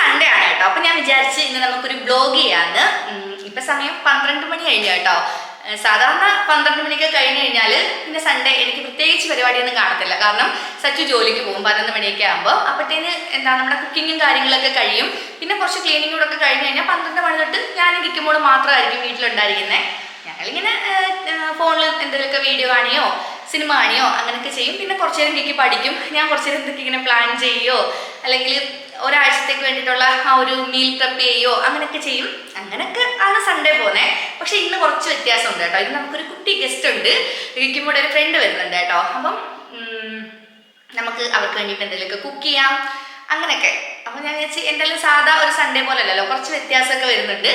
Sunday ആണ് കേട്ടോ. അപ്പൊ ഞാൻ വിചാരിച്ച് ഇന്ന് നമുക്കൊരു ബ്ലോഗ് ചെയ്യാന്ന്. ഇപ്പൊ സമയം പന്ത്രണ്ട് മണി കഴിഞ്ഞു കേട്ടോ. സാധാരണ പന്ത്രണ്ട് മണിക്ക് കഴിഞ്ഞു കഴിഞ്ഞാൽ പിന്നെ സൺഡേ എനിക്ക് പ്രത്യേകിച്ച് പരിപാടിയൊന്നും കാണത്തില്ല. കാരണം സച്ചു ജോലിക്ക് പോകും പതിനൊന്ന് മണിയൊക്കെ ആകുമ്പോൾ അപ്പോഴത്തേന് എന്താ നമ്മുടെ കുക്കിങ്ങും കാര്യങ്ങളൊക്കെ കഴിയും. പിന്നെ കുറച്ച് ക്ലീനിങ് കൂടെ ഒക്കെ കഴിഞ്ഞ് കഴിഞ്ഞാൽ പന്ത്രണ്ട് മണി തൊട്ട് ഞാൻ ഇരിക്കുമ്പോൾ മാത്രമായിരിക്കും വീട്ടിലുണ്ടായിരിക്കുന്നത് ഞങ്ങളിങ്ങനെ ഫോണിൽ എന്തെങ്കിലുമൊക്കെ വീഡിയോ കാണിയോ സിനിമ കാണിയോ അങ്ങനെയൊക്കെ ചെയ്യും. പിന്നെ കുറച്ച് നേരം കേക്ക് പഠിക്കും. ഞാൻ കുറച്ച് നേരം എന്തൊക്കെ ഇങ്ങനെ പ്ലാൻ ചെയ്യോ അല്ലെങ്കിൽ ഒരാഴ്ചത്തേക്ക് വേണ്ടിയിട്ടുള്ള ആ ഒരു മീൽ പ്രിപ്പ് ചെയ്യോ അങ്ങനെയൊക്കെ ചെയ്യും. അങ്ങനെയൊക്കെ ആണ് സൺഡേ പോകുന്നത് പക്ഷെ ഇന്ന് കുറച്ച് വ്യത്യാസമുണ്ട് കേട്ടോ. ഇന്ന് നമുക്കൊരു കുട്ടി ഗസ്റ്റ് ഉണ്ട്. ഇരിക്കുമ്പോൾ ഒരു ഫ്രണ്ട് വരുന്നുണ്ട് കേട്ടോ. അപ്പം നമുക്ക് അവർക്ക് വേണ്ടിയിട്ട് എന്തെങ്കിലുമൊക്കെ കുക്ക് ചെയ്യാം. അങ്ങനെയൊക്കെ. അപ്പം ഞാൻ വിചാരിച്ചു എന്തായാലും സാധാ ഒരു സൺഡേ പോലെ അല്ലല്ലോ കുറച്ച് വ്യത്യാസമൊക്കെ വരുന്നുണ്ട്.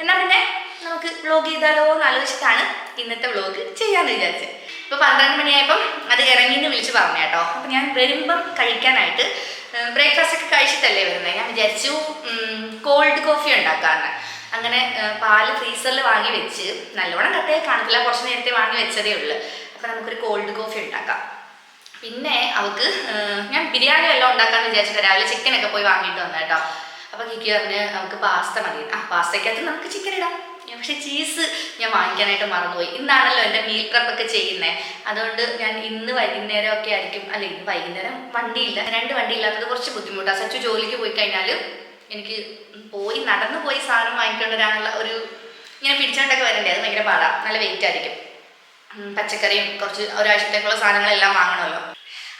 എന്നാൽ പിന്നെ നമുക്ക് വ്ലോഗ് ചെയ്താലോ എന്ന് ആലോചിച്ചിട്ടാണ് ഇന്നത്തെ വ്ലോഗ് ചെയ്യാന്ന് വിചാരിച്ചത്. ഇപ്പോൾ പന്ത്രണ്ട് മണിയായപ്പം അത് ഇറങ്ങി എന്ന് വിളിച്ച് പറഞ്ഞു കേട്ടോ. അപ്പം ഞാൻ വരുമ്പം കഴിക്കാനായിട്ട് ബ്രേക്ക്ഫാസ്റ്റ് ഒക്കെ കഴിച്ചിട്ടല്ലേ വരുന്നത് ഞാൻ വിചാരിച്ചു കോൾഡ് കോഫി ഉണ്ടാക്കാമെന്ന് അങ്ങനെ പാൽ ഫ്രീസറിൽ വാങ്ങി വെച്ച് നല്ലോണം കട്ടയെ കാണത്തില്ല കുറച്ച് നേരത്തെ വാങ്ങി വെച്ചതേ ഉള്ളൂ. അപ്പം നമുക്കൊരു കോൾഡ് കോഫി ഉണ്ടാക്കാം. പിന്നെ അവൾക്ക് ഞാൻ ബിരിയാണി വല്ലതും ഉണ്ടാക്കാന്ന് വിചാരിച്ചിട്ട് രാവിലെ ചിക്കനൊക്കെ പോയി വാങ്ങിയിട്ട് വന്നേട്ടോ അപ്പോൾ കിക്കി പറഞ്ഞ് നമുക്ക് പാസ്ത മതി. ആ പാസ്തയ്ക്കകത്ത് നമുക്ക് ചിക്കൻ ഇടാം. ഞാൻ പക്ഷേ ചീസ് ഞാൻ വാങ്ങിക്കാനായിട്ട് മറന്നുപോയി. ഇന്നാണല്ലോ എന്റെ മീൽ പ്രപ്പൊക്കെ ചെയ്യുന്നത് അതുകൊണ്ട് ഞാൻ ഇന്ന് വൈകുന്നേരം ഒക്കെ ആയിരിക്കും. അല്ല ഇന്ന് വൈകുന്നേരം വണ്ടിയില്ല. രണ്ട് വണ്ടി ഇല്ലാത്തത് കുറച്ച് ബുദ്ധിമുട്ടാണ് സച്ചു ജോലിക്ക് പോയി കഴിഞ്ഞാൽ എനിക്ക് പോയി നടന്നു പോയി സാധനം വാങ്ങിക്കൊണ്ട് വരാനുള്ള ഒരു ഇങ്ങനെ പിടിച്ചോണ്ടൊക്കെ വരണ്ടേ? അത് ഭയങ്കര പാടാണ് നല്ല വെയിറ്റ് ആയിരിക്കും. പച്ചക്കറിയും കുറച്ച് ഒരാഴ്ചത്തേക്കുള്ള സാധനങ്ങളെല്ലാം വാങ്ങണമല്ലോ.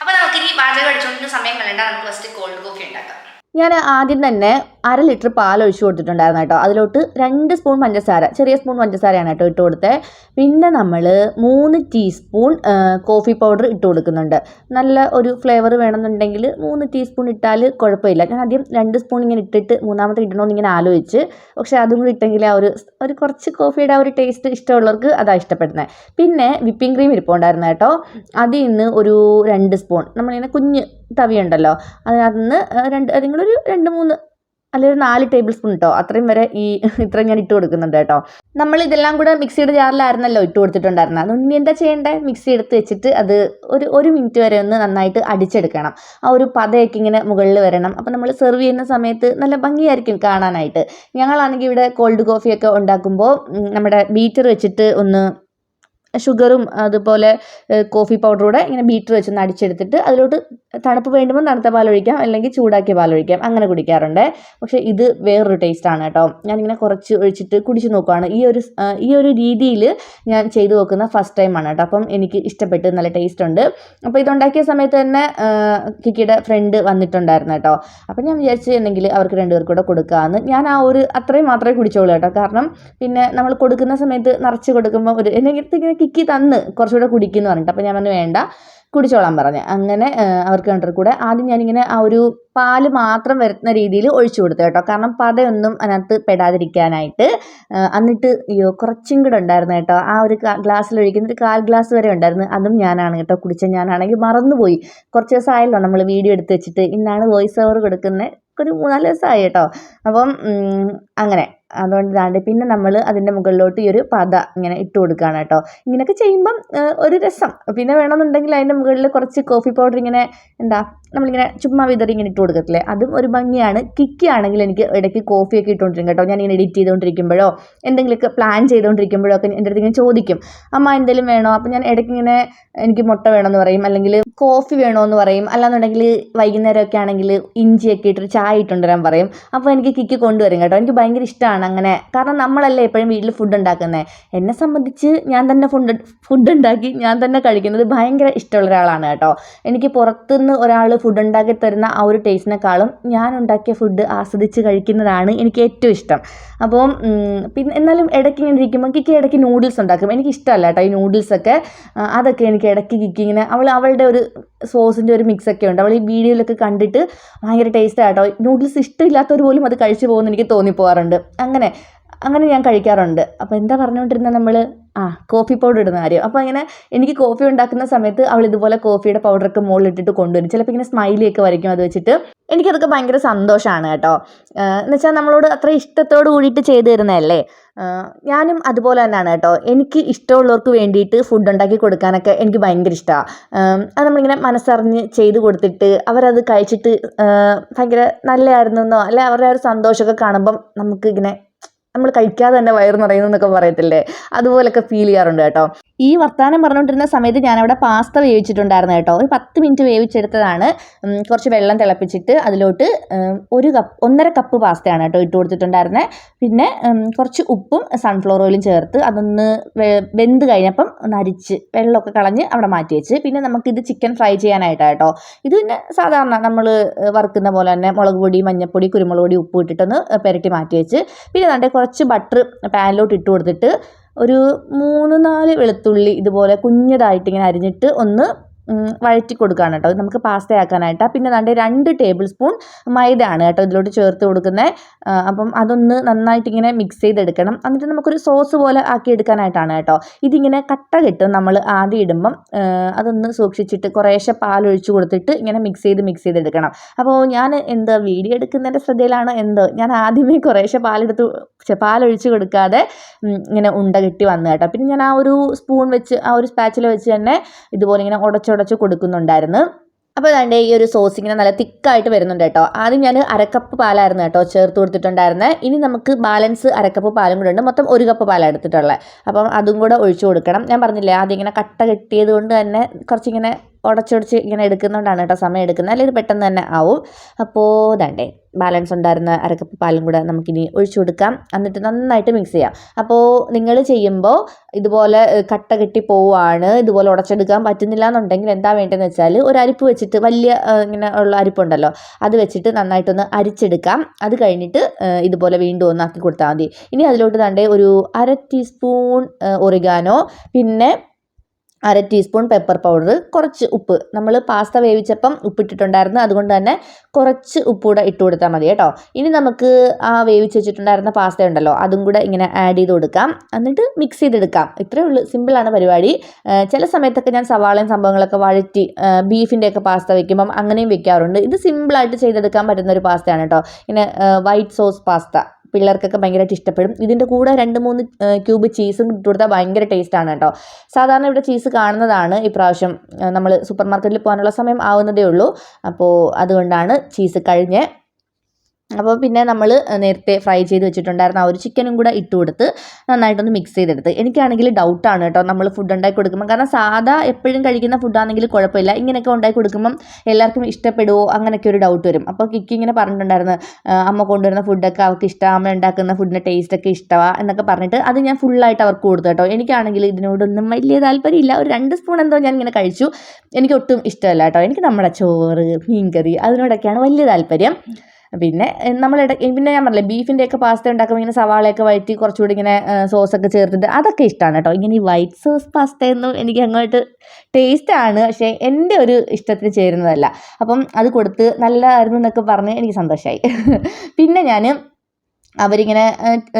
അപ്പൊ നമുക്കിനി പാചകം അടിച്ചുകൊണ്ടിരുന്ന സമയം കളയണ്ട. നമുക്ക് ഫസ്റ്റ് കോൾഡ് കോഫി ഉണ്ടാക്കാം. ഞാൻ ആദ്യം തന്നെ അര ലിറ്റർ പാൽ ഒഴിച്ചു കൊടുത്തിട്ടുണ്ടായിരുന്നു കേട്ടോ. അതിലോട്ട് രണ്ട് സ്പൂൺ പഞ്ചസാര ചെറിയ സ്പൂൺ പഞ്ചസാരയാണ് കേട്ടോ ഇട്ട് കൊടുത്തത് പിന്നെ നമ്മൾ മൂന്ന് ടീസ്പൂൺ കോഫി പൗഡർ ഇട്ട് കൊടുക്കുന്നുണ്ട്. നല്ല ഒരു ഫ്ലേവർ വേണമെന്നുണ്ടെങ്കിൽ മൂന്ന് ടീസ്പൂൺ ഇട്ടാൽ കുഴപ്പമില്ല. ഞാൻ ആദ്യം രണ്ട് സ്പൂൺ ഇങ്ങനെ ഇട്ടിട്ട് മൂന്നാമത്തെ ഇടണമെന്ന് ഇങ്ങനെ ആലോചിച്ച്. പക്ഷേ അതും കൂടി ഇട്ടെങ്കിൽ ആ ഒരു ഒരു കുറച്ച് കോഫിയുടെ ആ ഒരു ടേസ്റ്റ് ഇഷ്ടമുള്ളവർക്ക് അതാണ് ഇഷ്ടപ്പെടുന്നത് പിന്നെ വിപ്പിംഗ് ക്രീം ഇരിപ്പുണ്ടായിരുന്നു കേട്ടോ. അതിൽ നിന്ന് ഒരു രണ്ട് സ്പൂൺ നമ്മളിങ്ങനെ കുഞ്ഞ് തവിയുണ്ടല്ലോ. അതിനകത്ത് നിന്ന് രണ്ട് അതിങ്ങളൊരു രണ്ട് മൂന്ന് അല്ലെങ്കിൽ നാല് ടേബിൾ സ്പൂൺ കേട്ടോ അത്രയും വരെ ഈ ഇത്രയും ഞാൻ ഇട്ട് കൊടുക്കുന്നുണ്ട് കേട്ടോ. നമ്മൾ ഇതെല്ലാം കൂടെ മിക്സിയുടെ ജാറിലായിരുന്നല്ലോ ഇട്ട് കൊടുത്തിട്ടുണ്ടായിരുന്നത്. അതുകൊണ്ട് ഇനി എന്താ ചെയ്യേണ്ടത് മിക്സി എടുത്ത് വെച്ചിട്ട് അത് ഒരു ഒരു മിനിറ്റ് വരെ ഒന്ന് നന്നായിട്ട് അടിച്ചെടുക്കണം. ആ ഒരു പതയൊക്കെ ഇങ്ങനെ മുകളിൽ വരണം. അപ്പം നമ്മൾ സെർവ് ചെയ്യുന്ന സമയത്ത് നല്ല ഭംഗിയായിരിക്കും കാണാനായിട്ട്. ഞങ്ങളാണെങ്കിൽ ഇവിടെ കോൾഡ് കോഫിയൊക്കെ ഉണ്ടാക്കുമ്പോൾ നമ്മുടെ ബീറ്റർ വെച്ചിട്ട് ഒന്ന് ഷുഗറും അതുപോലെ കോഫി പൗഡറൂടെ ഇങ്ങനെ ബീറ്റർ വെച്ചൊന്ന് അടിച്ചെടുത്തിട്ട് അതിലോട്ട് തണുപ്പ് വേണ്ടുമ്പോൾ തണുത്ത പാൽ ഒഴിക്കാം അല്ലെങ്കിൽ ചൂടാക്കിയ പാൽ ഒഴിക്കാം. അങ്ങനെ കുടിക്കാറുണ്ട്. പക്ഷേ ഇത് വേറൊരു ടേസ്റ്റാണ് കേട്ടോ. ഞാനിങ്ങനെ കുറച്ച് ഒഴിച്ചിട്ട് കുടിച്ച് നോക്കുവാണ്. ഈ ഒരു ഈ ഒരു രീതിയിൽ ഞാൻ ചെയ്തു നോക്കുന്ന ഫസ്റ്റ് ടൈമാണ് കേട്ടോ. അപ്പം എനിക്ക് ഇഷ്ടപ്പെട്ട് നല്ല ടേസ്റ്റ് ഉണ്ട്. അപ്പോൾ ഇതുണ്ടാക്കിയ സമയത്ത് തന്നെ കിക്കിയുടെ ഫ്രണ്ട് വന്നിട്ടുണ്ടായിരുന്നു കേട്ടോ. അപ്പം ഞാൻ വിചാരിച്ചിട്ടുണ്ടെങ്കിൽ അവർക്ക് രണ്ടുപേർക്ക് കൂടെ കൊടുക്കാമെന്ന് ഞാൻ ആ ഒരു അത്രയും മാത്രമേ കുടിച്ചോളൂ കേട്ടോ. കാരണം പിന്നെ നമ്മൾ കൊടുക്കുന്ന സമയത്ത് നിറച്ച് കൊടുക്കുമ്പോൾ ഒരു എന്നെ കിക്കി തന്ന് കുറച്ചുകൂടെ കുടിക്കുന്നു പറഞ്ഞിട്ട്. അപ്പോൾ ഞാൻ പറഞ്ഞു വേണ്ട കുടിച്ചോളാൻ പറഞ്ഞു. അങ്ങനെ അവർക്ക് കണ്ടിട്ട് കൂടെ ആദ്യം ഞാനിങ്ങനെ ആ ഒരു പാൽ മാത്രം വരുന്ന രീതിയിൽ ഒഴിച്ചു കൊടുത്തു കേട്ടോ. കാരണം പതയൊന്നും അതിനകത്ത് പെടാതിരിക്കാനായിട്ട് എന്നിട്ട് അയ്യോ കുറച്ചും കൂടെ ഉണ്ടായിരുന്നു കേട്ടോ. ആ ഒരു ഗ്ലാസ്സിൽ ഒഴിക്കുന്ന ഒരു കാൽ ഗ്ലാസ് വരെ ഉണ്ടായിരുന്നു. അതും ഞാനാണ് കേട്ടോ കുടിച്ച ഞാനാണെങ്കിൽ മറന്നുപോയി. കുറച്ച് ദിവസമായല്ലോ നമ്മൾ വീഡിയോ എടുത്ത് വെച്ചിട്ട്. ഇന്നാണ് വോയിസ് ഓവർ കൊടുക്കുന്നത്. ഒരു മൂന്നാൽ ദിവസമായി കേട്ടോ. അപ്പം അങ്ങനെ. അതുകൊണ്ട് ഇതാണ്ട് പിന്നെ നമ്മൾ അതിന്റെ മുകളിലോട്ട് ഈ ഒരു പത ഇങ്ങനെ ഇട്ട് കൊടുക്കുകയാണ് കേട്ടോ. ഇങ്ങനെയൊക്കെ ചെയ്യുമ്പം ഒരു രസം. പിന്നെ വേണമെന്നുണ്ടെങ്കിൽ അതിന്റെ മുകളിൽ കുറച്ച് കോഫി പൗഡർ ഇങ്ങനെ എന്താ നമ്മളിങ്ങനെ ചുമ്മാ വിതറി ഇങ്ങനെ ഇട്ട് കൊടുക്കത്തില്ലേ? അതും ഒരു ഭംഗിയാണ്. കിക്കി ആണെങ്കിൽ എനിക്ക് ഇടയ്ക്ക് കോഫിയൊക്കെ ഇട്ടുകൊണ്ടിരിക്കും കേട്ടോ. ഞാൻ ഇങ്ങനെ എഡിറ്റ് ചെയ്തുകൊണ്ടിരിക്കുമ്പോഴോ എന്തെങ്കിലുമൊക്കെ പ്ലാൻ ചെയ്തുകൊണ്ടിരിക്കുമ്പോഴോ ഒക്കെ എന്റെ അടുത്ത് ഇങ്ങനെ ചോദിക്കും. അമ്മ എന്തെങ്കിലും വേണോ? അപ്പം ഞാൻ ഇടയ്ക്ക് ഇങ്ങനെ എനിക്ക് മുട്ട വേണമെന്ന് പറയും. അല്ലെങ്കിൽ കോഫി വേണമെന്ന് പറയും. അല്ലാന്നുണ്ടെങ്കിൽ വൈകുന്നേരമൊക്കെ ആണെങ്കിൽ ഇഞ്ചിയൊക്കെ ഇട്ടിട്ട് ചായ ഇട്ടുകൊണ്ടുവരാൻ പറയും. അപ്പോൾ എനിക്ക് കിക്ക് കൊണ്ടുവരും കേട്ടോ. എനിക്ക് ഭയങ്കര ഇഷ്ടമാണ് അങ്ങനെ. കാരണം നമ്മളല്ലേ എപ്പോഴും വീട്ടിൽ ഫുഡ് ഉണ്ടാക്കുന്നത് എന്നെ സംബന്ധിച്ച് ഞാൻ തന്നെ ഫുഡ് ഫുഡ് ഉണ്ടാക്കി ഞാൻ തന്നെ കഴിക്കുന്നത് ഭയങ്കര ഇഷ്ടമുള്ള ഒരാളാണ് കേട്ടോ. എനിക്ക് പുറത്തുനിന്ന് ഒരാൾ ഫുഡ് ഉണ്ടാക്കി തരുന്ന ആ ഒരു ടേസ്റ്റിനെക്കാളും ഞാൻ ഉണ്ടാക്കിയ ഫുഡ് ആസ്വദിച്ച് കഴിക്കുന്നതാണ് എനിക്ക് ഏറ്റവും ഇഷ്ടം. അപ്പം പിന്നെ എന്നാലും ഇടയ്ക്ക് ഇങ്ങനെ ഇരിക്കുമ്പോൾ കിക്ക് ഇടയ്ക്ക് നൂഡിൽസ് ഉണ്ടാക്കും. എനിക്ക് ഇഷ്ടമല്ല കേട്ടോ ഈ നൂഡിൽസൊക്കെ അതൊക്കെ എനിക്ക് ഇടയ്ക്ക് കിക്കിങ്ങനെ അവൾ അവളുടെ ഒരു സോസിന്റെ ഒരു മിക്സ് ഒക്കെ ഉണ്ട്. അവൾ ഈ വീഡിയോയിലൊക്കെ കണ്ടിട്ട് ഭയങ്കര ടേസ്റ്റ് ആട്ടോ. നൂഡിൽസ് ഇഷ്ടമില്ലാത്തവർ പോലും അത് കഴിച്ചു പോകുമെന്ന് എനിക്ക് തോന്നിപ്പോകാറുണ്ട് അങ്ങനെ അങ്ങനെ ഞാൻ കഴിക്കാറുണ്ട്. അപ്പോൾ എന്താ പറഞ്ഞുകൊണ്ടിരുന്നത് നമ്മൾ ആ കോഫി പൗഡർ ഇടുന്ന കാര്യം. അപ്പോൾ അങ്ങനെ എനിക്ക് കോഫി ഉണ്ടാക്കുന്ന സമയത്ത് അവൾ ഇതുപോലെ കോഫിയുടെ പൗഡറൊക്കെ മുകളിലിട്ടിട്ട് കൊണ്ടുവരും. ചിലപ്പോൾ ഇങ്ങനെ സ്മൈലിയൊക്കെ വരയ്ക്കും അത് വെച്ചിട്ട്. എനിക്കതൊക്കെ ഭയങ്കര സന്തോഷമാണ് കേട്ടോ. എന്നുവെച്ചാൽ നമ്മളോട് അത്ര ഇഷ്ടത്തോട് കൂടിയിട്ട് ചെയ്തു തരുന്നതല്ലേ? ഞാനും അതുപോലെ തന്നെയാണ് കേട്ടോ. എനിക്ക് ഇഷ്ടമുള്ളവർക്ക് വേണ്ടിയിട്ട് ഫുഡ് ഉണ്ടാക്കി കൊടുക്കാനൊക്കെ എനിക്ക് ഭയങ്കര ഇഷ്ടമാണ് അത് നമ്മളിങ്ങനെ മനസ്സറിഞ്ഞ് ചെയ്ത് കൊടുത്തിട്ട് അവരത് കഴിച്ചിട്ട് ഭയങ്കര നല്ലതായിരുന്നു എന്നോ അല്ലെ അവരുടെ ആ ഒരു സന്തോഷമൊക്കെ കാണുമ്പം നമുക്ക് ഇങ്ങനെ നമ്മൾ കഴിക്കാതെ തന്നെ വയറ് നിറയുന്നു എന്നൊക്കെ പറയത്തില്ലേ? അതുപോലൊക്കെ ഫീൽ ചെയ്യാറുണ്ട് കേട്ടോ. ഈ വർത്തമാനം പറഞ്ഞുകൊണ്ടിരുന്ന സമയത്ത് ഞാനവിടെ പാസ്ത വേവിച്ചിട്ടുണ്ടായിരുന്നു കേട്ടോ. ഒരു പത്ത് മിനിറ്റ് വേവിച്ചെടുത്തതാണ്. കുറച്ച് വെള്ളം തിളപ്പിച്ചിട്ട് അതിലോട്ട് ഒരു കപ്പ് ഒന്നര കപ്പ് പാസ്തയാണ് കേട്ടോ ഇട്ട് കൊടുത്തിട്ടുണ്ടായിരുന്നത് പിന്നെ കുറച്ച് ഉപ്പും സൺഫ്ലവർ ഓയിലും ചേർത്ത് അതൊന്ന് വെന്ത് കഴിഞ്ഞപ്പം ഒന്ന് അരിച്ച് വെള്ളമൊക്കെ കളഞ്ഞ് അവിടെ മാറ്റി വെച്ച്. പിന്നെ നമുക്കിത് ചിക്കൻ ഫ്രൈ ചെയ്യാനായിട്ടാണ് കേട്ടോ. ഇത് പിന്നെ സാധാരണ നമ്മൾ വറുക്കുന്ന പോലെ തന്നെ മുളക് പൊടി മഞ്ഞൾപ്പൊടി കുരുമുളക് പൊടി ഉപ്പ് ഇട്ടിട്ടൊന്ന് പുരട്ടി മാറ്റി വെച്ച്. പിന്നെ നല്ല കുറച്ച് ബട്ടർ പാനിലോട്ട് ഇട്ട് കൊടുത്തിട്ട് ഒരു മൂന്ന് നാല് വെളുത്തുള്ളി ഇതുപോലെ കുഞ്ഞതായിട്ട് ഇങ്ങനെ അരിഞ്ഞിട്ട് ഒന്ന് വഴറ്റി കൊടുക്കുകയാണ് കേട്ടോ. നമുക്ക് പാസ്ത ആക്കാനായിട്ട്. പിന്നെ നല്ല രണ്ട് ടേബിൾ സ്പൂൺ മൈദ ആണ് കേട്ടോ ഇതിലോട്ട് ചേർത്ത് കൊടുക്കുന്നത് അപ്പം അതൊന്ന് നന്നായിട്ട് ഇങ്ങനെ മിക്സ് ചെയ്തെടുക്കണം. എന്നിട്ട് നമുക്കൊരു സോസ് പോലെ ആക്കി എടുക്കാനായിട്ടാണ് കേട്ടോ. ഇതിങ്ങനെ കട്ട കിട്ടും നമ്മൾ ആദ്യം ഇടുമ്പം. അതൊന്ന് സൂക്ഷിച്ചിട്ട് കുറേശ്ശെ പാലൊഴിച്ച് കൊടുത്തിട്ട് ഇങ്ങനെ മിക്സ് ചെയ്ത് മിക്സ് ചെയ്തെടുക്കണം. അപ്പോൾ ഞാൻ എന്താ വീഡിയോ എടുക്കുന്നതിന്റെ ശ്രദ്ധയിലാണ് എന്തോ? ഞാൻ ആദ്യമേ കുറേശ്ശെ പാലെടുത്ത് പാലൊഴിച്ച് കൊടുക്കാതെ ഇങ്ങനെ ഉണ്ട കെട്ടി വന്നു കേട്ടോ. പിന്നെ ഞാൻ ആ ഒരു സ്പൂൺ വെച്ച് ആ ഒരു സ്പാച്ചിൽ വെച്ച് തന്നെ ഇതുപോലെ ഇങ്ങനെ ഉടച്ചുടച്ച് കൊടുക്കുന്നുണ്ടായിരുന്നു. അപ്പോൾ അതിന്റെ ഈ ഒരു സോസ് ഇങ്ങനെ നല്ല തിക്കായിട്ട് വരുന്നുണ്ട് കേട്ടോ. ആദ്യം ഞാൻ അരക്കപ്പ് പാലായിരുന്നു കേട്ടോ ചേർത്ത് കൊടുത്തിട്ടുണ്ടായിരുന്നത് ഇനി നമുക്ക് ബാലൻസ് അരക്കപ്പ് പാലും കൂടെ ഉണ്ട്. മൊത്തം ഒരു കപ്പ് പാലാണ് എടുത്തിട്ടുള്ളത് അപ്പം അതും കൂടെ ഒഴിച്ചു കൊടുക്കണം. ഞാൻ പറഞ്ഞില്ലേ ആദ്യം ഇങ്ങനെ കട്ട കെട്ടിയത് കൊണ്ട് തന്നെ കുറച്ചിങ്ങനെ ഉടച്ചുടച്ച് ഇങ്ങനെ എടുക്കുന്നതുകൊണ്ടാണ് കേട്ടോ സമയം എടുക്കുന്നത്. അല്ലെങ്കിൽ പെട്ടെന്ന് തന്നെ ആവും. അപ്പോൾ ഇതാണ്ടേ ബാലൻസ് ഉണ്ടായിരുന്ന അരക്കപ്പ് പാലും കൂടെ നമുക്കിനി ഒഴിച്ചു കൊടുക്കാം. എന്നിട്ട് നന്നായിട്ട് മിക്സ് ചെയ്യാം. അപ്പോൾ നിങ്ങൾ ചെയ്യുമ്പോൾ ഇതുപോലെ കട്ട കെട്ടി പോവുകയാണ്. ഇതുപോലെ ഉടച്ചെടുക്കാൻ പറ്റുന്നില്ല എന്നുണ്ടെങ്കിൽ എന്താ വേണ്ടതെന്ന് വെച്ചാൽ ഒരു അരിപ്പ് വെച്ചിട്ട് വലിയ ഇങ്ങനെ ഉള്ള അരിപ്പുണ്ടല്ലോ അത് വെച്ചിട്ട് നന്നായിട്ടൊന്ന് അരിച്ചെടുക്കാം. അത് കഴിഞ്ഞിട്ട് ഇതുപോലെ വീണ്ടും ഒന്നാക്കി കൊടുത്താൽ മതി. ഇനി അതിലോട്ട് തണ്ടേ ഒരു അര ടീസ്പൂൺ ഒറിഗാനോ പിന്നെ അര ടീസ്പൂൺ പെപ്പർ പൗഡർ കുറച്ച് ഉപ്പ്. നമ്മൾ പാസ്ത വേവിച്ചപ്പം ഉപ്പിട്ടിട്ടുണ്ടായിരുന്നു. അതുകൊണ്ട് തന്നെ കുറച്ച് ഉപ്പ് കൂടെ ഇട്ട് കൊടുത്താൽ മതി കേട്ടോ. ഇനി നമുക്ക് ആ വേവിച്ച് വെച്ചിട്ടുണ്ടായിരുന്ന പാസ്ത ഉണ്ടല്ലോ അതും കൂടെ ഇങ്ങനെ ആഡ് ചെയ്ത് കൊടുക്കാം. എന്നിട്ട് മിക്സ് ചെയ്തെടുക്കാം. ഇത്രയേ ഉള്ളൂ. സിമ്പിളാണ് പരിപാടി. ചില സമയത്തൊക്കെ ഞാൻ സവാളയും സംഭവങ്ങളൊക്കെ വഴറ്റി ബീഫിന്റെയൊക്കെ പാസ്ത വെക്കുമ്പം അങ്ങനെയും വെക്കാറുണ്ട്. ഇത് സിമ്പിളായിട്ട് ചെയ്തെടുക്കാൻ പറ്റുന്ന ഒരു പാസ്തയാണ് കേട്ടോ. ഇങ്ങനെ വൈറ്റ് സോസ് പാസ്ത പിള്ളേർക്കൊക്കെ ഭയങ്കരമായിട്ട് ഇഷ്ടപ്പെടും. ഇതിന്റെ കൂടെ രണ്ട് മൂന്ന് ക്യൂബ് ചീസും ഇട്ട് കൊടുത്താൽ ഭയങ്കര ടേസ്റ്റാണ് കേട്ടോ. സാധാരണ ഇവിടെ ചീസ് കാണുന്നതാണ് ഇപ്രാവശ്യം. നമ്മൾ സൂപ്പർ മാർക്കറ്റിൽ പോകാനുള്ള സമയം ആവുന്നതേ ഉള്ളൂ. അപ്പോൾ അതുകൊണ്ടാണ് ചീസ് കഴിഞ്ഞ് അപ്പോൾ പിന്നെ നമ്മൾ നേരത്തെ ഫ്രൈ ചെയ്ത് വെച്ചിട്ടുണ്ടായിരുന്ന ആ ഒരു ചിക്കനും കൂടെ ഇട്ട് കൊടുത്ത് നന്നായിട്ടൊന്ന് മിക്സ് ചെയ്തെടുത്ത്. എനിക്കാണെങ്കിൽ ഡൗട്ടാണ് കേട്ടോ നമ്മൾ ഫുഡ് ഉണ്ടാക്കി കൊടുക്കുമ്പോൾ കാരണം സാധാ എപ്പോഴും കഴിക്കുന്ന ഫുഡാണെങ്കിൽ കുഴപ്പമില്ല. ഇങ്ങനെയൊക്കെ ഉണ്ടാക്കി കൊടുക്കുമ്പം എല്ലാവർക്കും ഇഷ്ടപ്പെടുമോ അങ്ങനെയൊക്കെ ഒരു ഡൗട്ട് വരും. അപ്പോൾ കിക്കി ഇങ്ങനെ പറഞ്ഞിട്ടുണ്ടായിരുന്നു അമ്മ കൊണ്ടുവരുന്ന ഫുഡൊക്കെ അവർക്ക് ഇഷ്ടമാണ് അമ്മ ഉണ്ടാക്കുന്ന ഫുഡിന്റെ ടേസ്റ്റൊക്കെ ഇഷ്ടമാണ് എന്നൊക്കെ പറഞ്ഞിട്ട് അത് ഞാൻ ഫുള്ളായിട്ട് അവർക്ക് കൊടുത്തു കേട്ടോ. എനിക്കാണെങ്കിൽ ഇതിനോടൊന്നും വലിയ താല്പര്യമില്ല. ഒരു രണ്ട് സ്പൂൺ എന്തോ ഞാൻ ഇങ്ങനെ കഴിച്ചു. എനിക്ക് ഒട്ടും ഇഷ്ടമല്ല കേട്ടോ. എനിക്ക് നമ്മുടെ ചോറ് മീൻകറി അതിനോടൊക്കെയാണ് വലിയ താല്പര്യം. പിന്നെ നമ്മൾ പിന്നെ ഞാൻ പറഞ്ഞില്ലേ ബീഫിന്റെയൊക്കെ പാസ്ത ഉണ്ടാക്കുമ്പോൾ ഇങ്ങനെ സവാളയൊക്കെ വഴറ്റി കുറച്ചുകൂടി ഇങ്ങനെ സോസൊക്കെ ചേർത്തിട്ട് അതൊക്കെ ഇഷ്ടമാണ് കേട്ടോ. ഇങ്ങനെ ഈ വൈറ്റ് സോസ് പാസ്തയൊന്നും എനിക്ക് അങ്ങോട്ട് ടേസ്റ്റ് ആണ് പക്ഷേ എന്റെ ഒരു ഇഷ്ടത്തിന് ചേരുന്നതല്ല. അപ്പം അത് കൊടുത്ത് നല്ലതായിരുന്നു എന്നൊക്കെ പറഞ്ഞ് എനിക്ക് സന്തോഷമായി പിന്നെ ഞാൻ അവരിങ്ങനെ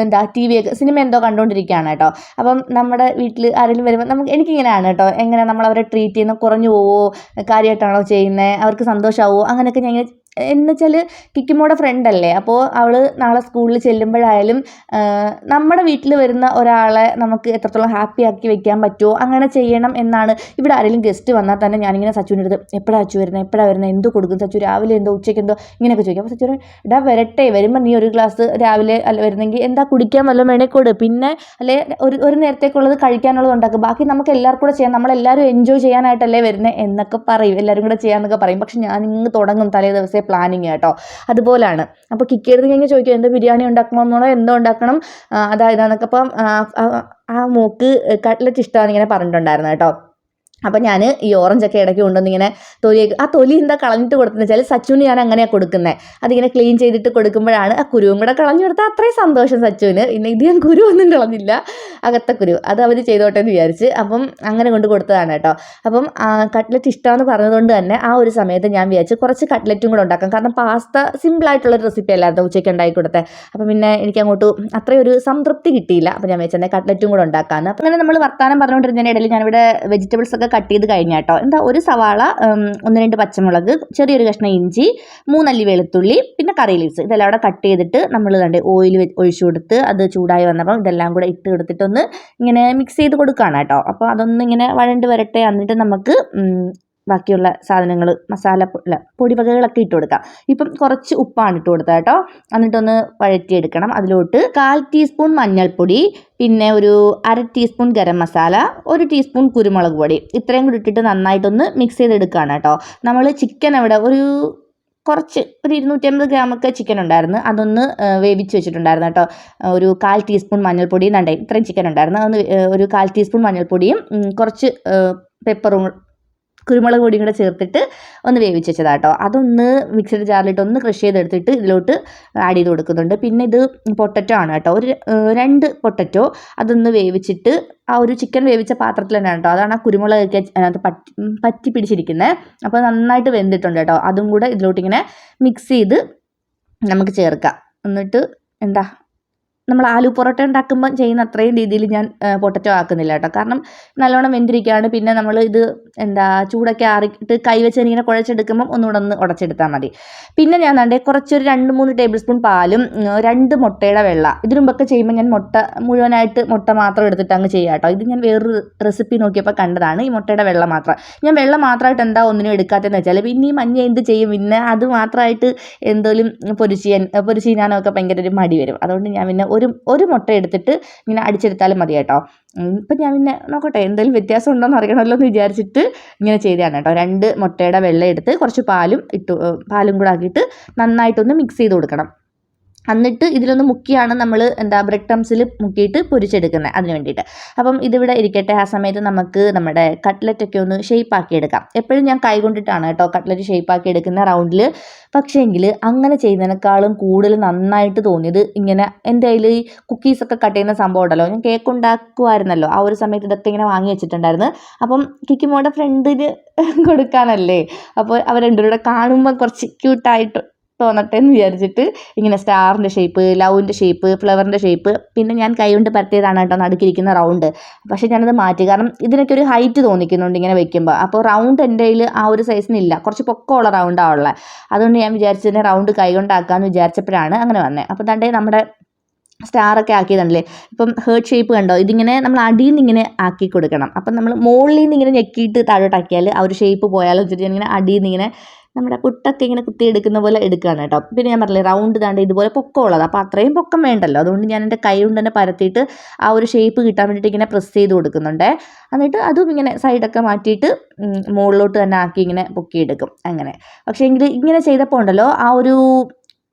എന്താ ടി വി ഒക്കെ സിനിമ എന്തോ കണ്ടുകൊണ്ടിരിക്കുകയാണ് കേട്ടോ. അപ്പം നമ്മുടെ വീട്ടിൽ ആരെങ്കിലും വരുമ്പോൾ നമുക്ക് എനിക്കിങ്ങനെയാണ് കേട്ടോ. എങ്ങനെ നമ്മൾ അവരെ ട്രീറ്റ് ചെയ്യുന്ന കുറഞ്ഞു പോവോ കാര്യമായിട്ടാണോ ചെയ്യുന്നത് അവർക്ക് സന്തോഷമാവോ അങ്ങനെയൊക്കെ ഞാൻ ഇങ്ങനെ എന്ന് വെച്ചാൽ കിക്കിമോടെ ഫ്രണ്ട് അല്ലേ അപ്പോൾ അവൾ നാളെ സ്കൂളിൽ ചെല്ലുമ്പോഴായാലും നമ്മുടെ വീട്ടിൽ വരുന്ന ഒരാളെ നമുക്ക് എത്രത്തോളം ഹാപ്പി ആക്കി വെക്കാൻ പറ്റുമോ അങ്ങനെ ചെയ്യണം എന്നാണ് ഇവിടെ ആരെങ്കിലും ഗസ്റ്റ് വന്നാൽ തന്നെ ഞാനിങ്ങനെ സച്ചുവിന്റെ അടുത്ത് എപ്പോഴാണ് അച്ചു വരുന്നത് എപ്പോഴാണ് വരുന്നത് എന്തോ കൊടുക്കും സച്ചു രാവിലെ എന്തോ ഉച്ചയ്ക്ക് എന്തോ ഇങ്ങനെയൊക്കെ ചോദിക്കും. അപ്പോൾ സച്ചു ഇടാ വരട്ടെ വരുമ്പോൾ നീ ഒരു ഗ്ലാസ് രാവിലെ അല്ല വരുന്നെങ്കിൽ എന്താ കുടിക്കാൻ വല്ലതും വേണേൽ കൊടു. പിന്നെ അല്ലെ ഒരു ഒരു നേരത്തേക്കുള്ളത് കഴിക്കാനുള്ളത് ഉണ്ടാക്കും. ബാക്കി നമുക്ക് എല്ലാവർക്കും കൂടെ ചെയ്യാം നമ്മളെല്ലാവരും എൻജോയ് ചെയ്യാനായിട്ടല്ലേ വരുന്നത് എന്നൊക്കെ പറയും എല്ലാവരും കൂടെ ചെയ്യാമെന്നൊക്കെ പറയും. പക്ഷെ ഞാൻ ഇങ്ങ് തുടങ്ങും തലേ ദിവസമേ പ്ലാനിങ് കേട്ടോ അതുപോലാണ്. അപ്പോൾ കിക്ക് എടുത്ത് കഴിഞ്ഞാൽ ചോദിക്കും എന്ത് ബിരിയാണി ഉണ്ടാക്കണമെന്നോ? എന്തോ ഉണ്ടാക്കണം? അതായത് എന്നൊക്കെ. അപ്പം ആ മൂക്ക് കട്ട്ലറ്റ് ഇഷ്ടമാണെന്ന് ഇങ്ങനെ പറഞ്ഞിട്ടുണ്ടായിരുന്നു കേട്ടോ. അപ്പം ഞാൻ ഈ ഓറഞ്ചൊക്കെ ഇടയ്ക്ക് കൊണ്ടുവന്ന് ഇങ്ങനെ തൊലി ആ തൊലി എന്താ കളഞ്ഞിട്ട് കൊടുക്കുന്നത് വെച്ചാൽ സച്ചുവിന് ഞാൻ അങ്ങനെയാണ് കൊടുക്കുന്നത് അതിങ്ങനെ ക്ലീൻ ചെയ്തിട്ട് കൊടുക്കുമ്പോഴാണ് ആ കുരുവും കൂടെ കളഞ്ഞു കൊടുത്താൽ അത്രയും സന്തോഷം സച്ചുവിന് പിന്നെ ഇത് ഞാൻ കുരു ഒന്നും കളഞ്ഞില്ല. അകത്തെ കുരു. അത് അവർ ചെയ്തോട്ടെ എന്ന് വിചാരിച്ച്. അപ്പം അങ്ങനെ കൊണ്ട് കൊടുത്തതാണ് കേട്ടോ. അപ്പം കട്ട്ലറ്റ് ഇഷ്ടമെന്ന് പറഞ്ഞതുകൊണ്ട് തന്നെ ആ ഒരു സമയത്ത് ഞാൻ വിചാരിച്ച് കുറച്ച് കട്ട്ലറ്റും കൂടെ ഉണ്ടാക്കാം. കാരണം പാസ്ത സിമ്പിളായിട്ടുള്ളൊരു റെസിപ്പി അല്ലായിരുന്നു ഉച്ചയ്ക്ക് ഉണ്ടാക്കി കൊടുത്തത് അപ്പം പിന്നെ എനിക്ക് അങ്ങോട്ട് അത്രയും ഒരു സംതൃപ്തി കിട്ടിയില്ല. അപ്പം ഞാൻ വെച്ചെന്നെ കട്ട്ലറ്റും കൂടെ ഉണ്ടാക്കാമെന്ന് അപ്പം അങ്ങനെ നമ്മൾ വർത്താനം പറഞ്ഞുകൊണ്ടിരുന്നതിന്റെ ഇടയിൽ ഞാനിവിടെ വെജിറ്റബിൾസ് ഒക്കെ കട്ട് ചെയ്ത് കഴിഞ്ഞാട്ടോ എന്താ ഒരു സവാള ഒന്ന് രണ്ട് പച്ചമുളക് ചെറിയൊരു കഷ്ണം ഇഞ്ചി മൂന്നല്ലി വെളുത്തുള്ളി പിന്നെ കറി ലീവ്സ് ഇതെല്ലാം അവിടെ കട്ട് ചെയ്തിട്ട് നമ്മൾ കണ്ട് ഓയിൽ ഒഴിച്ചു കൊടുത്ത് അത് ചൂടായി വന്നപ്പം ഇതെല്ലാം കൂടെ ഇട്ട് കൊടുത്തിട്ടൊന്ന് ഇങ്ങനെ മിക്സ് ചെയ്ത് കൊടുക്കുകയാണ് കേട്ടോ അപ്പോൾ അതൊന്ന് ഇങ്ങനെ വഴണ്ട് വരട്ടെ എന്നിട്ട് നമുക്ക് ബാക്കിയുള്ള സാധനങ്ങൾ മസാല അല്ല പൊടിവകകളൊക്കെ ഇട്ട് കൊടുക്കാം. ഇപ്പം കുറച്ച് ഉപ്പാണ് ഇട്ട് കൊടുത്തത് കേട്ടോ. എന്നിട്ടൊന്ന് വഴറ്റിയെടുക്കണം. അതിലോട്ട് കാൽ ടീസ്പൂൺ മഞ്ഞൾപ്പൊടി പിന്നെ ഒരു അര ടീസ്പൂൺ ഗരം മസാല ഒരു ടീസ്പൂൺ കുരുമുളക് പൊടി. ഇത്രയും കൂടി ഇട്ടിട്ട് നന്നായിട്ടൊന്ന് മിക്സ് ചെയ്തെടുക്കുകയാണ് കേട്ടോ. നമ്മൾ ചിക്കൻ അവിടെ ഒരു കുറച്ച് ഒരു ഇരുന്നൂറ്റമ്പത് ഗ്രാമൊക്കെ ചിക്കൻ ഉണ്ടായിരുന്നു. അതൊന്ന് വേവിച്ച് വെച്ചിട്ടുണ്ടായിരുന്നു കേട്ടോ. ഒരു കാൽ ടീസ്പൂൺ മഞ്ഞൾപ്പൊടിയും ഉണ്ടായി ഇത്രയും ചിക്കൻ ഉണ്ടായിരുന്നു. അതൊന്ന് ഒരു കാൽ ടീസ്പൂൺ മഞ്ഞൾപ്പൊടിയും കുറച്ച് പെപ്പറും കുരുമുളക് പൊടിയും കൂടെ ചേർത്തിട്ട് ഒന്ന് വേവിച്ച് കേട്ടോ അതൊന്ന് മിക്സഡ് ജാറിലിട്ട് ഒന്ന് ക്രഷ് ചെയ്തെടുത്തിട്ട് ഇതിലോട്ട് ആഡ് ചെയ്ത് കൊടുക്കുന്നുണ്ട്. പിന്നെ ഇത് പൊട്ടറ്റോ ആണ് കേട്ടോ. ഒരു രണ്ട് പൊട്ടറ്റോ അതൊന്ന് വേവിച്ചിട്ട് ആ ഒരു ചിക്കൻ വേവിച്ച പാത്രത്തിൽ തന്നെയാണ് കേട്ടോ അതാണ് ആ കുരുമുളകൊക്കെ അതിനകത്ത് പറ്റി പറ്റി പിടിച്ചിരിക്കുന്നത് അപ്പോൾ നന്നായിട്ട് വെന്തിട്ടുണ്ട് കേട്ടോ അതും കൂടെ ഇതിലോട്ട് ഇങ്ങനെ മിക്സ് ചെയ്ത് നമുക്ക് ചേർക്കാം. എന്നിട്ട് എന്താ? നമ്മൾ ആലു പൊറോട്ട ഉണ്ടാക്കുമ്പം ചെയ്യുന്ന അത്രയും രീതിയിൽ ഞാൻ പൊട്ടറ്റോ ആക്കുന്നില്ല കേട്ടോ. കാരണം നല്ലോണം വെന്തിരിക്കുകയാണ്. പിന്നെ നമ്മൾ ഇത് എന്താ ചൂടൊക്കെ ആറിയിട്ട് കൈവച്ച് ഇങ്ങനെ കുഴച്ചെടുക്കുമ്പം ഒന്നുകൂടെ ഒന്ന് ഉടച്ചെടുത്താൽ മതി. പിന്നെ ഞാൻ വേണ്ടേ കുറച്ചൊരു രണ്ട് മൂന്ന് ടേബിൾ സ്പൂൺ പാലും രണ്ട് മുട്ടയുടെ വെള്ള. ഇതിനു മുമ്പൊക്കെ ചെയ്യുമ്പോൾ ഞാൻ മുട്ട മുഴുവനായിട്ട് മുട്ട മാത്രം എടുത്തിട്ട് അങ്ങ് ചെയ്യാം കേട്ടോ. ഇത് ഞാൻ വേറൊരു റെസിപ്പി നോക്കിയപ്പോൾ കണ്ടതാണ്. ഈ മുട്ടയുടെ വെള്ള മാത്രം. ഞാൻ വെള്ളം മാത്രമായിട്ട് എന്താ ഒന്നിനും എടുക്കാത്തതെന്ന് വെച്ചാൽ പിന്നെ ഈ മഞ്ഞ എന്ത് ചെയ്യും? പിന്നെ അത് മാത്രമായിട്ട് എന്തോലും പൊരിച്ചിയാൻ പൊരിച്ചീനാനൊക്കെ ഭയങ്കര ഒരു മടി വരും. അതുകൊണ്ട് ഞാൻ പിന്നെ ഒരു ഒരു മുട്ട എടുത്തിട്ട് ഇങ്ങനെ അടിച്ചെടുത്താലും മതി കേട്ടോ. ഇപ്പം ഞാൻ പിന്നെ നോക്കട്ടെ എന്തെങ്കിലും വ്യത്യാസം ഉണ്ടോ എന്ന് അറിയണമല്ലോ എന്ന് വിചാരിച്ചിട്ട് ഇങ്ങനെ ചെയ്തതാണ് കേട്ടോ. രണ്ട് മുട്ടയുടെ വെള്ളം എടുത്ത് കുറച്ച് പാലും ഇട്ടു പാലും കൂടെ ആക്കിയിട്ട് നന്നായിട്ടൊന്ന് മിക്സ് ചെയ്ത് കൊടുക്കണം. എന്നിട്ട് ഇതിലൊന്ന് മുക്കിയാണ് നമ്മൾ എന്താ ബ്രെഡ് ക്രംസിൽ മുക്കിയിട്ട് പൊരിച്ചെടുക്കുന്നത് അതിന് വേണ്ടിയിട്ട്. അപ്പം ഇതിവിടെ ഇരിക്കട്ടെ ആ സമയത്ത് നമുക്ക് നമ്മുടെ കട്ട്ലറ്റൊക്കെ ഒന്ന് ഷേപ്പ് ആക്കി എടുക്കാം. എപ്പോഴും ഞാൻ കൈ കൊണ്ടിട്ടാണ് കേട്ടോ കട്ട്ലറ്റ് ഷേപ്പ് ആക്കി എടുക്കുന്ന റൗണ്ടിൽ പക്ഷേങ്കിൽ അങ്ങനെ ചെയ്യുന്നതിനേക്കാളും കൂടുതൽ നന്നായിട്ട് തോന്നിയത് ഇങ്ങനെ എന്റെ കയ്യിൽ ഈ കുക്കീസൊക്കെ കട്ട് ചെയ്യുന്ന സംഭവം ഉണ്ടല്ലോ ഞാൻ കേക്ക് ഉണ്ടാക്കുമായിരുന്നല്ലോ ആ ഒരു സമയത്ത് ഇതൊക്കെ ഇങ്ങനെ വാങ്ങി വെച്ചിട്ടുണ്ടായിരുന്നു. അപ്പം കിക്കിമോടെ ഫ്രണ്ടിന് കൊടുക്കാനല്ലേ? അപ്പോൾ അവർ രണ്ടുപേരുടെ കാണുമ്പോൾ കുറച്ച് ക്യൂട്ടായിട്ട് തോന്നട്ടെ എന്ന് വിചാരിച്ചിട്ട് ഇങ്ങനെ സ്റ്റാറിന്റെ ഷേപ്പ് ലവിന്റെ ഷേപ്പ് ഫ്ലവറിന്റെ ഷേപ്പ് പിന്നെ ഞാൻ കൈകൊണ്ട് പരത്തിയതാണ് കേട്ടോ നടുക്കിരിക്കുന്ന റൗണ്ട് പക്ഷേ ഞാനത് മാറ്റി. കാരണം ഇതിനൊക്കെ ഒരു ഹൈറ്റ് തോന്നിക്കുന്നുണ്ട് ഇങ്ങനെ വെക്കുമ്പോൾ അപ്പോൾ റൗണ്ട് എന്റെ കയ്യിൽ ആ ഒരു സൈസിനില്ല കുറച്ച് പൊക്കമുള്ള റൗണ്ടാണ് ഉള്ളത് അതുകൊണ്ട് ഞാൻ വിചാരിച്ചതിനെ റൗണ്ട് കൈകൊണ്ടാക്കാമെന്ന് വിചാരിച്ചപ്പോഴാണ് അങ്ങനെ വന്നത് അപ്പോൾ തണ്ടേ നമ്മുടെ സ്റ്റാറൊക്കെ ആക്കിയതല്ലേ ഇപ്പം ഹേർട്ട് ഷേപ്പ് കണ്ടോ? ഇതിങ്ങനെ നമ്മൾ അടിയിൽ നിന്ന് ഇങ്ങനെ ആക്കി കൊടുക്കണം. അപ്പം നമ്മൾ മുകളിൽ നിന്ന് ഇങ്ങനെ ഞെക്കിയിട്ട് താഴോട്ടാക്കിയാൽ ആ ഒരു ഷേപ്പ് പോയാലോ വെച്ചിട്ട് ഞാനിങ്ങനെ അടിയിൽ നിന്ന് ഇങ്ങനെ നമ്മുടെ പുട്ടൊക്കെ ഇങ്ങനെ കുത്തി എടുക്കുന്ന പോലെ എടുക്കുകയാണ് കേട്ടോ. പിന്നെ ഞാൻ പറഞ്ഞില്ലേ റൗണ്ട് താണ്ട് ഇതുപോലെ പൊക്കമുള്ളത്. അപ്പോൾ അത്രയും പൊക്കം വേണ്ടല്ലോ. അതുകൊണ്ട് ഞാൻ എന്റെ കൈ കൊണ്ട് തന്നെ പരത്തിയിട്ട് ആ ഒരു ഷേപ്പ് കിട്ടാൻ വേണ്ടിയിട്ട് ഇങ്ങനെ പ്രസ് ചെയ്ത് കൊടുക്കുന്നുണ്ട്. എന്നിട്ട് അതും ഇങ്ങനെ സൈഡൊക്കെ മാറ്റിയിട്ട് മുകളിലോട്ട് തന്നെ ആക്കി ഇങ്ങനെ പൊക്കിയെടുക്കും. അങ്ങനെ. പക്ഷേ എങ്കിൽ ഇങ്ങനെ ചെയ്തപ്പോൾ ഉണ്ടല്ലോ ആ ഒരു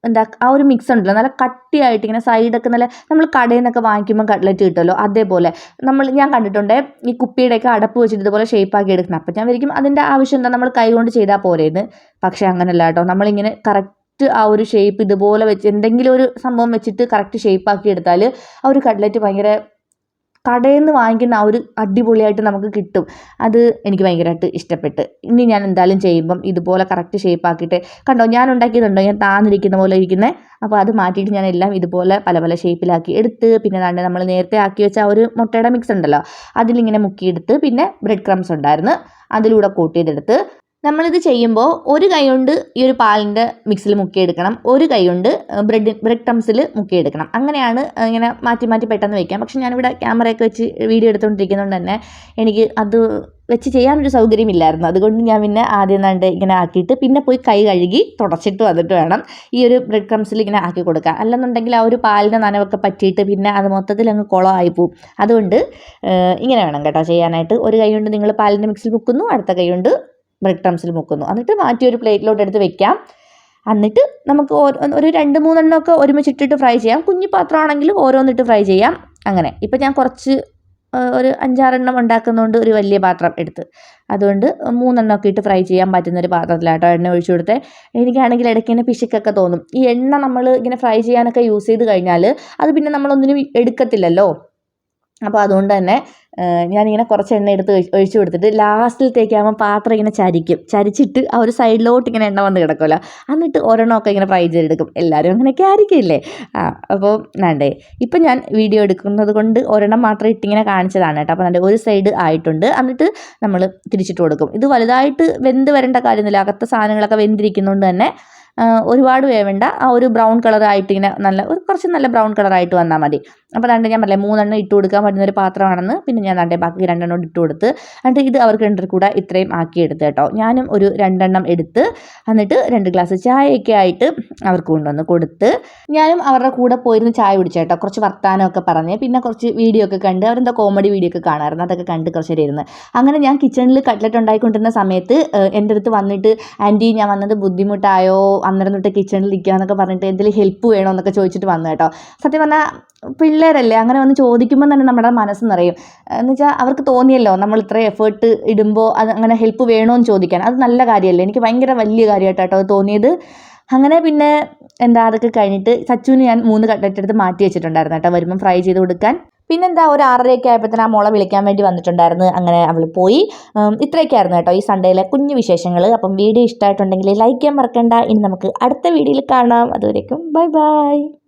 എന്താ ആ ഒരു മിക്സ് ഉണ്ടല്ലോ. നല്ല കട്ടിയായിട്ട് ഇങ്ങനെ സൈഡൊക്കെ നല്ല നമ്മൾ കടയിൽ നിന്നൊക്കെ വാങ്ങിക്കുമ്പോൾ കട്ട്ലറ്റ് കിട്ടുമല്ലോ. അതേപോലെ. നമ്മൾ ഞാൻ കണ്ടിട്ടുണ്ട് ഈ കുപ്പിയുടെയൊക്കെ അടപ്പ് വെച്ചിട്ട് ഇതുപോലെ ഷേപ്പാക്കി എടുക്കണം അപ്പം ഞാൻ വിചാരിക്കും അതിന്റെ ആവശ്യം എന്താ? നമ്മൾ കൈ കൊണ്ട് ചെയ്താൽ പോരേന്ന്. പക്ഷേ അങ്ങനെയല്ല കേട്ടോ. നമ്മളിങ്ങനെ കറക്റ്റ് ആ ഒരു ഷേപ്പ് ഇതുപോലെ വെച്ച് എന്തെങ്കിലും ഒരു സംഭവം വെച്ചിട്ട് കറക്റ്റ് ഷേപ്പ് ആക്കി എടുത്താൽ ആ ഒരു കട്ട്ലറ്റ് ഭയങ്കര കടയിൽ നിന്ന് വാങ്ങിക്കുന്ന ആ ഒരു അടിപൊളിയായിട്ട് നമുക്ക് കിട്ടും. അത് എനിക്ക് ഭയങ്കരമായിട്ട് ഇഷ്ടപ്പെട്ട്. ഇനി ഞാൻ എന്തായാലും ചെയ്യുമ്പം ഇതുപോലെ കറക്റ്റ് ഷേപ്പ് ആക്കിയിട്ട് കണ്ടോ ഞാൻ ഉണ്ടാക്കിയതുണ്ടോ? ഞാൻ താന്നിരിക്കുന്ന പോലെ ഇരിക്കുന്നത് അപ്പോൾ അത് മാറ്റിയിട്ട് ഞാൻ എല്ലാം ഇതുപോലെ പല പല ഷേപ്പിലാക്കി എടുത്ത് പിന്നെ ദാണ്ട് നമ്മൾ നേരത്തെ ആക്കി വെച്ച ആ ഒരു മുട്ടയുടെ മിക്സ് ഉണ്ടല്ലോ അതിലിങ്ങനെ മുക്കിയെടുത്ത് പിന്നെ ബ്രെഡ് ക്രംസ് ഉണ്ടായിരുന്നു. അതിലൂടെ കോട്ട് ചെയ്തെടുത്ത് നമ്മളിത് ചെയ്യുമ്പോൾ ഒരു കൈ കൊണ്ട് ഈ ഒരു പാലിന്റെ മിക്സിൽ മുക്കിയെടുക്കണം. ഒരു കൈ കൊണ്ട് ബ്രെഡ് ബ്രെഡ് ക്രംസിൽ മുക്കിയെടുക്കണം. അങ്ങനെയാണ് ഇങ്ങനെ മാറ്റി മാറ്റി പെട്ടെന്ന് വയ്ക്കാം പക്ഷെ ഞാനിവിടെ ക്യാമറയൊക്കെ വെച്ച് വീഡിയോ എടുത്തുകൊണ്ടിരിക്കുന്നതുകൊണ്ട് തന്നെ എനിക്ക് അത് വെച്ച് ചെയ്യാനൊരു സൗകര്യമില്ലായിരുന്നു. അതുകൊണ്ട് ഞാൻ പിന്നെ ആദ്യം കണ്ട് ഇങ്ങനെ ആക്കിയിട്ട് പിന്നെ പോയി കൈ കഴുകി തുടച്ചിട്ട് വന്നിട്ട് വേണം ഈ ഒരു ബ്രെഡ് ക്രംസിൽ ഇങ്ങനെ ആക്കി കൊടുക്കുക അല്ലെന്നുണ്ടെങ്കിൽ ആ ഒരു പാലിന്റെ നനവൊക്കെ പറ്റിയിട്ട് പിന്നെ അത് മൊത്തത്തിൽ അങ്ങ് കുളമായി പോവും. അതുകൊണ്ട് ഇങ്ങനെ വേണം കേട്ടോ ചെയ്യാനായിട്ട്. ഒരു കൈ കൊണ്ട് നിങ്ങൾ പാലിന്റെ മിക്സിൽ മുക്കുന്നു അടുത്ത കൈ കൊണ്ട് ബ്രെഡ് ക്രംസിൽ മുക്കുന്നു. എന്നിട്ട് മാറ്റി ഒരു പ്ലേറ്റിലോട്ട് എടുത്ത് വെക്കാം. എന്നിട്ട് നമുക്ക് ഒരു രണ്ട് മൂന്നെണ്ണമൊക്കെ ഒരുമിച്ചിട്ടിട്ട് ഫ്രൈ ചെയ്യാം. കുഞ്ഞു പാത്രമാണെങ്കിൽ ഓരോന്നിട്ട് ഫ്രൈ ചെയ്യാം. അങ്ങനെ. ഇപ്പം ഞാൻ കുറച്ച് ഒരു അഞ്ചാറെണ്ണം ഉണ്ടാക്കുന്നതുകൊണ്ട് ഒരു വലിയ പാത്രം എടുത്ത്. അതുകൊണ്ട് മൂന്നെണ്ണമൊക്കെ ഇട്ട് ഫ്രൈ ചെയ്യാൻ പറ്റുന്ന ഒരു പാത്രത്തിലാട്ടോ എണ്ണ ഒഴിച്ചു കൊടുത്തേ. എനിക്കാണെങ്കിൽ ഇടയ്ക്ക് ഇങ്ങനെ പിശുക്കൊക്കെ തോന്നും. ഈ എണ്ണ നമ്മൾ ഇങ്ങനെ ഫ്രൈ ചെയ്യാനൊക്കെ യൂസ് ചെയ്ത് കഴിഞ്ഞാൽ അത് പിന്നെ നമ്മളൊന്നിനും എടുക്കത്തില്ലല്ലോ. അപ്പോൾ അതുകൊണ്ട് തന്നെ ഞാനിങ്ങനെ കുറച്ച് എണ്ണ എടുത്ത് ഒഴിച്ചു കൊടുത്തിട്ട് ലാസ്റ്റിലത്തേക്കാകുമ്പോൾ പാത്രം ഇങ്ങനെ ചരിക്കും. ചരിച്ചിട്ട് ആ ഒരു സൈഡിലോട്ട് ഇങ്ങനെ എണ്ണ വന്ന് കിടക്കുമല്ലോ എന്നിട്ട് ഒരെണ്ണമൊക്കെ ഇങ്ങനെ ഫ്രൈ ചെയ്തെടുക്കും. എല്ലാവരും അങ്ങനെയൊക്കെ ആയിരിക്കില്ലേ? ആ അപ്പോൾ വേണ്ടേ. ഇപ്പം ഞാൻ വീഡിയോ എടുക്കുന്നത് കൊണ്ട് ഒരെണ്ണം മാത്രം ഇട്ടിങ്ങനെ കാണിച്ചതാണ് കേട്ടോ. അപ്പോൾ നല്ല ഒരു സൈഡ് ആയിട്ടുണ്ട്. എന്നിട്ട് നമ്മൾ തിരിച്ചിട്ട് കൊടുക്കും. ഇത് വലുതായിട്ട് വെന്ത് വരേണ്ട കാര്യമൊന്നുമില്ല. അകത്തെ സാധനങ്ങളൊക്കെ വെന്തിരിക്കുന്നതുകൊണ്ട് തന്നെ ഒരുപാട് വേവേണ്ട. ആ ഒരു ബ്രൗൺ കളറായിട്ട് ഇങ്ങനെ നല്ല ഒരു കുറച്ച് നല്ല ബ്രൗൺ കളറായിട്ട് വന്നാൽ മതി. അപ്പോൾ രണ്ട് ഞാൻ പറഞ്ഞില്ലേ മൂന്നെണ്ണം ഇട്ട് കൊടുക്കാൻ പറ്റുന്ന ഒരു പാത്രമാണെന്ന്. പിന്നെ ഞാൻ തന്റെ ബാക്കി രണ്ടെണ്ണം ഇട്ട് കൊടുത്ത് എന്നിട്ട് ഇത് അവർക്ക് രണ്ടു കൂടെ ഇത്രയും ആക്കി എടുത്ത് കേട്ടോ. ഞാനും ഒരു രണ്ടെണ്ണം എടുത്ത് എന്നിട്ട് രണ്ട് ഗ്ലാസ് ചായയൊക്കെ ആയിട്ട് അവർക്ക് കൊണ്ടുവന്ന് കൊടുത്ത് ഞാനും അവരുടെ കൂടെ പോയിരുന്ന് ചായ കുടിച്ചു കേട്ടോ. കുറച്ച് വർത്താനമൊക്കെ പറഞ്ഞ് പിന്നെ കുറച്ച് വീഡിയോ ഒക്കെ കണ്ട് അവരെന്താ കോമഡി വീഡിയോ ഒക്കെ കാണാറുണ്ട് അതൊക്കെ കണ്ട് കുറച്ച് നേരം അങ്ങനെ ഞാൻ കിച്ചണിൽ കട്ട്ലറ്റ് ഉണ്ടായിക്കൊണ്ടിരുന്ന സമയത്ത് എന്റെ അടുത്ത് വന്നിട്ട് ആന്റി ഞാൻ വന്നത് ബുദ്ധിമുട്ടായോ? അന്നേരം തൊട്ട് കിച്ചണിൽ ഇരിക്കുക എന്നൊക്കെ പറഞ്ഞിട്ട് എന്തെങ്കിലും ഹെൽപ്പ് വേണോ? എന്നൊക്കെ ചോദിച്ചിട്ട് വന്നു കേട്ടോ. സത്യം പറഞ്ഞാൽ പിള്ളേരല്ലേ അങ്ങനെ വന്ന് ചോദിക്കുമ്പോൾ തന്നെ നമ്മുടെ മനസ്സ് നിറയും. എന്ന് വെച്ചാൽ അവർക്ക് തോന്നിയല്ലോ നമ്മൾ ഇത്ര എഫേർട്ട് ഇടുമ്പോൾ അത് അങ്ങനെ ഹെൽപ്പ് വേണോ എന്ന് ചോദിക്കാൻ. അത് നല്ല കാര്യമല്ലേ എനിക്ക് ഭയങ്കര വലിയ കാര്യമായിട്ടോ അത് തോന്നിയത്. അങ്ങനെ പിന്നെ എന്താ അതൊക്കെ കഴിഞ്ഞിട്ട് സച്ചുവിന് ഞാൻ മൂന്ന് കട്ട്ലറ്റ് എടുത്ത് മാറ്റി വെച്ചിട്ടുണ്ടായിരുന്നു കേട്ടോ വരുമ്പം ഫ്രൈ ചെയ്ത് കൊടുക്കാൻ. പിന്നെന്താ ഒരു ആറരയൊക്കെ ആയപ്പോഴത്തേന് ആ മോളെ വിളിക്കാൻ വേണ്ടി വന്നിട്ടുണ്ടായിരുന്നു അങ്ങനെ അവൾ പോയി. ഇത്രയൊക്കെയായിരുന്നു കേട്ടോ ഈ സൺഡേയിലെ കുഞ്ഞു വിശേഷങ്ങൾ അപ്പം വീഡിയോ ഇഷ്ടമായിട്ടുണ്ടെങ്കിൽ ലൈക്ക് ചെയ്യാൻ മറക്കണ്ട. ഇനി നമുക്ക് അടുത്ത വീഡിയോയിൽ കാണാം. അതുവരേക്കും ബൈ ബൈ